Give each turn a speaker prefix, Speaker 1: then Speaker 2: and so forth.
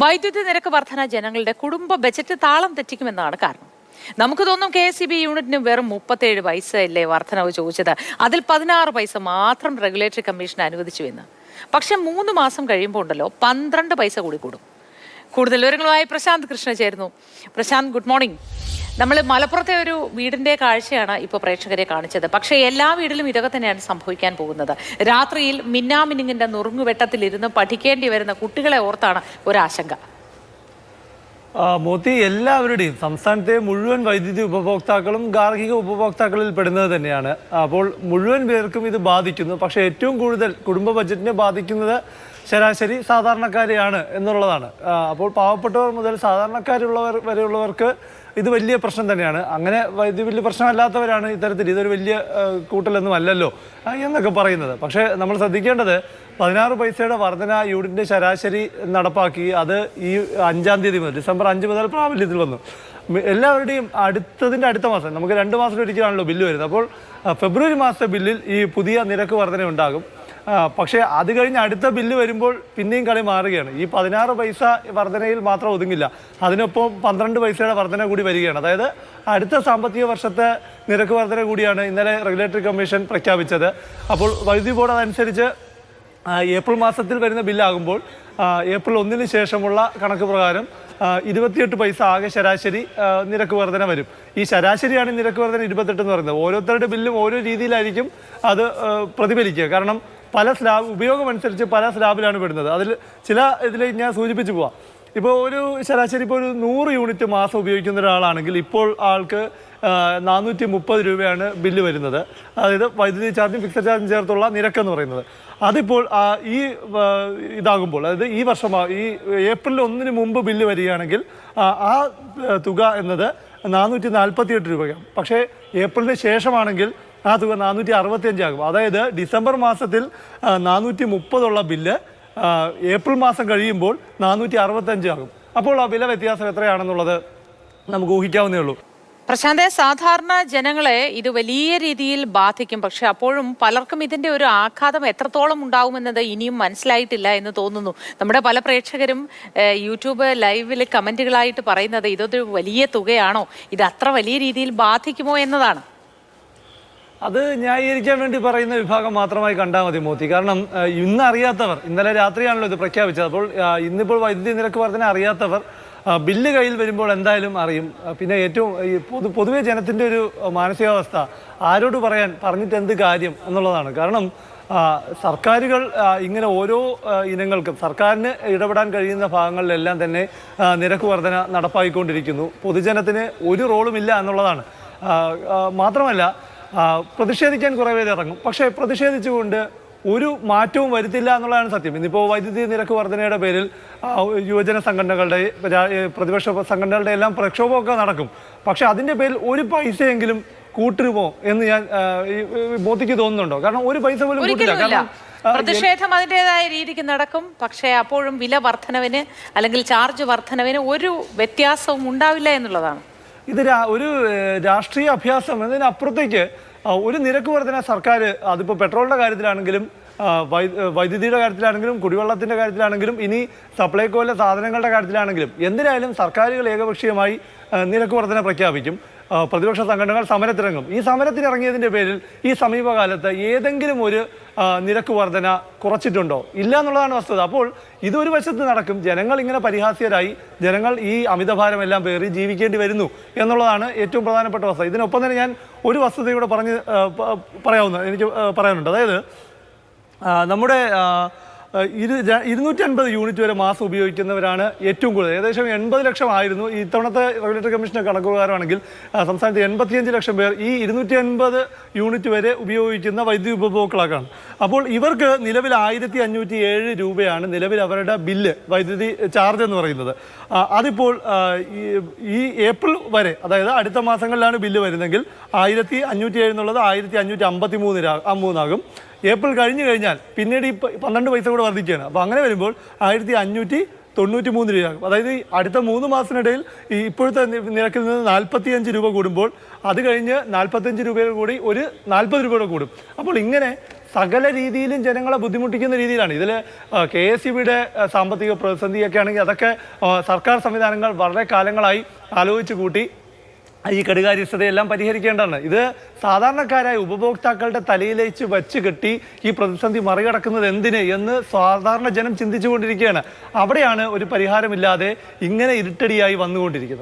Speaker 1: വൈദ്യുതി നിരക്ക് വർധന ജനങ്ങളുടെ കുടുംബ ബജറ്റ് താളം തെറ്റിക്കുമെന്നാണ് കാരണം. നമുക്ക് തോന്നും കെ എസ് സി ബി യൂണിറ്റിന് വെറും മുപ്പത്തേഴ് പൈസ അല്ലേ വർധനവ് ചോദിച്ചത്. അതിൽ പതിനാറ് പൈസ മാത്രം റെഗുലേറ്ററി കമ്മീഷൻ അനുവദിച്ചു എന്ന് പക്ഷെ മൂന്ന് മാസം കഴിയുമ്പോൾ ഉണ്ടല്ലോ പന്ത്രണ്ട് പൈസ കൂടി കൂടും. കൂടുതൽ വിവരങ്ങളുമായി പ്രശാന്ത് കൃഷ്ണ ചേരുന്നു പ്രശാന്ത് ഗുഡ് മോർണിംഗ് നമ്മൾ മലപ്പുറത്തെ ഒരു വീടിന്റെ കാഴ്ചയാണ് ഇപ്പോൾ പ്രേക്ഷകരെ കാണിച്ചത്. പക്ഷേ എല്ലാ വീടിലും ഇതൊക്കെ തന്നെയാണ് സംഭവിക്കാൻ പോകുന്നത്. രാത്രിയിൽ മിന്നാമിനിങ്ങിന്റെ നുറുങ്ങുവെട്ടത്തിലിരുന്ന് പഠിക്കേണ്ടി വരുന്ന കുട്ടികളെ ഓർത്താണ് ഒരാശങ്ക.
Speaker 2: മോത്തി എല്ലാവരുടെയും സംസ്ഥാനത്തെ മുഴുവൻ വൈദ്യുതി ഉപഭോക്താക്കളും ഗാർഹിക ഉപഭോക്താക്കളിൽ പെടുന്നത് തന്നെയാണ്. അപ്പോൾ മുഴുവൻ പേർക്കും ഇത് ബാധിക്കുന്നു. പക്ഷേ ഏറ്റവും കൂടുതൽ കുടുംബ ബജറ്റിനെ ബാധിക്കുന്നത് ശരാശരി സാധാരണക്കാരെയാണ് എന്നുള്ളതാണ്. അപ്പോൾ പാവപ്പെട്ടവർ മുതൽ സാധാരണക്കാരുള്ളവർ വരെയുള്ളവർക്ക് ഇത് വലിയ പ്രശ്നം തന്നെയാണ്. അങ്ങനെ ഇത് വലിയ പ്രശ്നമല്ലാത്തവരാണ് ഇത്തരത്തിൽ ഇതൊരു വലിയ കൂട്ടലൊന്നും അല്ലല്ലോ എന്നൊക്കെ പറയുന്നത്. പക്ഷേ നമ്മൾ ശ്രദ്ധിക്കേണ്ടത് പതിനാറ് പൈസയുടെ വർധന യൂണിറ്റിന്റെ ശരാശരി നടപ്പാക്കി അത് ഈ അഞ്ചാം തീയതി മുതൽ ഡിസംബർ അഞ്ച് മുതൽ പ്രാബല്യത്തിൽ വന്നു. എല്ലാവരുടെയും അടുത്തതിന്റെ അടുത്ത മാസം നമുക്ക് രണ്ട് മാസം ഒരിക്കലാണല്ലോ ബില്ല് വരുന്നത്. അപ്പോൾ ഫെബ്രുവരി മാസത്തെ ബില്ലിൽ ഈ പുതിയ നിരക്ക് വർധന ഉണ്ടാകും പക്ഷേ അത് കഴിഞ്ഞ് അടുത്ത ബില്ല് വരുമ്പോൾ പിന്നെയും കളി മാറുകയാണ്. ഈ പതിനാറ് പൈസ വർധനയിൽ മാത്രം ഒതുങ്ങില്ല. അതിനൊപ്പം പന്ത്രണ്ട് പൈസയുടെ വർധന കൂടി വരികയാണ്. അതായത് അടുത്ത സാമ്പത്തിക വർഷത്തെ നിരക്ക് വർധന കൂടിയാണ് ഇന്നലെ റെഗുലേറ്ററി കമ്മീഷൻ പ്രഖ്യാപിച്ചത്. അപ്പോൾ വൈദ്യുതി ബോർഡ് അതനുസരിച്ച് ഏപ്രിൽ മാസത്തിൽ വരുന്ന ബില്ലാകുമ്പോൾ ഏപ്രിൽ ഒന്നിന് ശേഷമുള്ള കണക്ക് പ്രകാരം ഇരുപത്തിയെട്ട് പൈസ ആകെ ശരാശരി നിരക്ക് വർധന വരും. ഈ ശരാശരിയാണ് നിരക്ക് വർധന ഇരുപത്തെട്ട് എന്ന് പറയുന്നത്. ഓരോരുത്തരുടെ ബില്ലും ഓരോ രീതിയിലായിരിക്കും അത് പ്രതിഫലിക്കുക. കാരണം പല സ്ലാബ് ഉപയോഗമനുസരിച്ച് പല സ്ലാബിലാണ് പെടുന്നത്. അതിൽ ചില ഇതിൽ ഞാൻ സൂചിപ്പിച്ചു പോവാം. ഇപ്പോൾ ഒരു ശരാശരി ഇപ്പോൾ ഒരു നൂറ് യൂണിറ്റ് മാസം ഉപയോഗിക്കുന്ന ഒരാളാണെങ്കിൽ ഇപ്പോൾ ആൾക്ക് നാനൂറ്റി മുപ്പത് രൂപയാണ് ബില്ല് വരുന്നത്. അതായത് വൈദ്യുതി ചാർജും ഫിക്സഡ് ചാർജും ചേർത്തുള്ള നിരക്ക് എന്ന് പറയുന്നത്. അതിപ്പോൾ ഈ ഇതാകുമ്പോൾ അതായത് ഈ വർഷം ഈ ഏപ്രിൽ ഒന്നിന് മുമ്പ് ബില്ല് വരികയാണെങ്കിൽ ആ, തുക എന്നത് നാനൂറ്റി നാൽപ്പത്തി എട്ട് രൂപയാണ്. പക്ഷേ ഏപ്രിലിന് ശേഷമാണെങ്കിൽ ആ തുക നാനൂറ്റി അറുപത്തി അഞ്ചാകും അതായത് ഡിസംബർ മാസത്തിൽ നാനൂറ്റി മുപ്പതുള്ള ബില്ല് ഏപ്രിൽ മാസം കഴിയുമ്പോൾ നാനൂറ്റി അറുപത്തഞ്ച് ആകും. അപ്പോൾ ആ വില വ്യത്യാസം എത്രയാണെന്നുള്ളത് നമുക്ക് ഊഹിക്കാവുന്നേ ഉള്ളൂ.
Speaker 1: പ്രശാന്തെ സാധാരണ ജനങ്ങളെ ഇത് വലിയ രീതിയിൽ ബാധിക്കും. പക്ഷെ അപ്പോഴും പലർക്കും ഇതിന്റെ ഒരു ആഘാതം എത്രത്തോളം ഉണ്ടാവുമെന്നത് ഇനിയും മനസ്സിലായിട്ടില്ല എന്ന് തോന്നുന്നു. നമ്മുടെ പല പ്രേക്ഷകരും യൂട്യൂബ് ലൈവിൽ കമന്റുകളായിട്ട് പറയുന്നത് ഇതൊരു വലിയ തുകയാണോ? ഇത് അത്ര വലിയ രീതിയിൽ ബാധിക്കുമോ എന്നതാണ്.
Speaker 2: അത് ന്യായീകരിക്കാൻ വേണ്ടി പറയുന്ന വിഭാഗം മാത്രമായി കണ്ടാൽ മതി മോത്തി കാരണം ഇന്ന് അറിയാത്തവർ ഇന്നലെ രാത്രിയാണല്ലോ ഇത് പ്രഖ്യാപിച്ചത്. അപ്പോൾ ഇന്നിപ്പോൾ വൈദ്യുതി നിരക്ക് വർധന അറിയാത്തവർ ബില്ല് കയ്യിൽ വരുമ്പോൾ എന്തായാലും അറിയും. പിന്നെ ഏറ്റവും ഈ പൊതു പൊതുവെ ജനത്തിന്റെ ഒരു മാനസികാവസ്ഥ ആരോട് പറയാൻ പറഞ്ഞിട്ട് എന്ത് കാര്യം എന്നുള്ളതാണ്. കാരണം സർക്കാരുകൾ ഇങ്ങനെ ഓരോ ഇനങ്ങൾക്കും സർക്കാരിന് ഇടപെടാൻ കഴിയുന്ന ഭാഗങ്ങളിലെല്ലാം തന്നെ നിരക്ക് വർധന നടപ്പാക്കിക്കൊണ്ടിരിക്കുന്നു പൊതുജനത്തിന് ഒരു റോളുമില്ല എന്നുള്ളതാണ്. മാത്രമല്ല പ്രതിഷേധിക്കാൻ കുറേ പേര് ഇറങ്ങും. പക്ഷേ പ്രതിഷേധിച്ചുകൊണ്ട് ഒരു മാറ്റവും വരുത്തില്ല എന്നുള്ളതാണ് സത്യം. ഇന്നിപ്പോൾ വൈദ്യുതി നിരക്ക് വർധനയുടെ പേരിൽ യുവജന സംഘടനകളുടെ പ്രതിപക്ഷ സംഘടനകളുടെ എല്ലാം പ്രക്ഷോഭമൊക്കെ നടക്കും. പക്ഷെ അതിന്റെ പേരിൽ ഒരു പൈസയെങ്കിലും കൂട്ടിരുമോ എന്ന് ഞാൻ ബോധിക്ക് തോന്നുന്നുണ്ടോ? കാരണം ഒരു പൈസ പോലും കൂട്ടില്ല. കാരണം
Speaker 1: പ്രതിഷേധം അതിന്റെതായ രീതിക്ക് നടക്കും. പക്ഷേ അപ്പോഴും വില വർധനവിന് അല്ലെങ്കിൽ ചാർജ് വർധനവിന് ഒരു വ്യത്യാസവും ഉണ്ടാവില്ല എന്നുള്ളതാണ്.
Speaker 2: ഇത് ഒരു രാഷ്ട്രീയ അഭ്യാസം എന്നതിനപ്പുറത്തേക്ക് ഒരു നിരക്ക് വർധന സർക്കാർ അതിപ്പോൾ പെട്രോളിന്റെ കാര്യത്തിലാണെങ്കിലും വൈദ്യുതിയുടെ കാര്യത്തിലാണെങ്കിലും കുടിവെള്ളത്തിന്റെ കാര്യത്തിലാണെങ്കിലും ഇനി സപ്ലൈകോയിലെ സാധനങ്ങളുടെ കാര്യത്തിലാണെങ്കിലും എന്തിനായാലും സർക്കാരുകൾ ഏകപക്ഷീയമായി നിരക്ക് വർധന പ്രഖ്യാപിക്കും. പ്രതിപക്ഷ സംഘടനകൾ സമരത്തിറങ്ങും ഈ സമരത്തിനിറങ്ങിയതിന്റെ പേരിൽ ഈ സമീപകാലത്ത് ഏതെങ്കിലും ഒരു നിരക്ക് വർധന കുറച്ചിട്ടുണ്ടോ? ഇല്ല എന്നുള്ളതാണ് വസ്തുത. അപ്പോൾ ഇതൊരു വശത്ത് നടക്കും. ജനങ്ങൾ ഇങ്ങനെ പരിഹാസ്യരായി ജനങ്ങൾ ഈ അമിതഭാരമെല്ലാം പേറി ജീവിക്കേണ്ടി വരുന്നു എന്നുള്ളതാണ് ഏറ്റവും പ്രധാനപ്പെട്ട വസ്തുത. ഇതിനൊപ്പം തന്നെ ഞാൻ ഒരു വസ്തുതയോടെ പറഞ്ഞ് പറയാവുന്ന എനിക്ക് പറയാനുണ്ട്. അതായത് നമ്മുടെ ഇരു ഇരുന്നൂറ്റി അൻപത് യൂണിറ്റ് വരെ മാസം ഉപയോഗിക്കുന്നവരാണ് ഏറ്റവും കൂടുതൽ. ഏകദേശം എൺപത് ലക്ഷം ആയിരുന്നു. ഇത്തവണത്തെ റെഗുലേറ്ററി കമ്മീഷന്റെ കണക്കുകാരാണെങ്കിൽ സംസ്ഥാനത്ത് എൺപത്തിയഞ്ച് ലക്ഷം പേർ ഈ ഇരുന്നൂറ്റി അൻപത് യൂണിറ്റ് വരെ ഉപയോഗിക്കുന്ന വൈദ്യുതി ഉപഭോക്താക്കളാണ്. അപ്പോൾ ഇവർക്ക് നിലവിൽ ആയിരത്തി അഞ്ഞൂറ്റി ഏഴ് രൂപയാണ് നിലവിൽ അവരുടെ ബില്ല് വൈദ്യുതി ചാർജ് എന്ന് പറയുന്നത്. അതിപ്പോൾ ഈ ഏപ്രിൽ വരെ അതായത് അടുത്ത മാസങ്ങളിലാണ് ബില്ല് വരുന്നതെങ്കിൽ ആയിരത്തി അഞ്ഞൂറ്റി ഏഴ് എന്നുള്ളത് ആയിരത്തി അഞ്ഞൂറ്റി അമ്പത്തി മൂന്ന് മൂന്നാകും. ഏപ്രിൽ കഴിഞ്ഞു കഴിഞ്ഞാൽ പിന്നീട് ഈ പന്ത്രണ്ട് പൈസ കൂടെ വർദ്ധിക്കുകയാണ്. അപ്പോൾ അങ്ങനെ വരുമ്പോൾ ആയിരത്തി അഞ്ഞൂറ്റി തൊണ്ണൂറ്റി മൂന്ന് രൂപയാകും. അതായത് അടുത്ത മൂന്ന് മാസത്തിനിടയിൽ ഈ ഇപ്പോഴത്തെ നിരക്കിൽ നിന്ന് നാൽപ്പത്തിയഞ്ച് രൂപ കൂടുമ്പോൾ അത് കഴിഞ്ഞ് നാൽപ്പത്തഞ്ച് രൂപയുടെ കൂടി ഒരു നാൽപ്പത് രൂപയുടെ കൂടും. അപ്പോൾ ഇങ്ങനെ സകല രീതിയിലും ജനങ്ങളെ ബുദ്ധിമുട്ടിക്കുന്ന രീതിയിലാണ്. ഇതിൽ കെ എസ് സി ബിയുടെ സാമ്പത്തിക പ്രതിസന്ധിയൊക്കെ ആണെങ്കിൽ അതൊക്കെ സർക്കാർ സംവിധാനങ്ങൾ വളരെ കാലങ്ങളായി ആലോചിച്ച് കൂട്ടി ഈ കടുകാര്യസ്ഥതയെല്ലാം പരിഹരിക്കേണ്ടതാണ്. ഇത് സാധാരണക്കാരായ ഉപഭോക്താക്കളുടെ തലയിലേക്ക് വച്ച് കെട്ടി ഈ പ്രതിസന്ധി മറികടക്കുന്നത് എന്തിന് എന്ന് സാധാരണ ജനം ചിന്തിച്ചുകൊണ്ടിരിക്കുകയാണ്. അവിടെയാണ് ഒരു പരിഹാരമില്ലാതെ ഇങ്ങനെ ഇരുട്ടടിയായി വന്നുകൊണ്ടിരിക്കുന്നത്.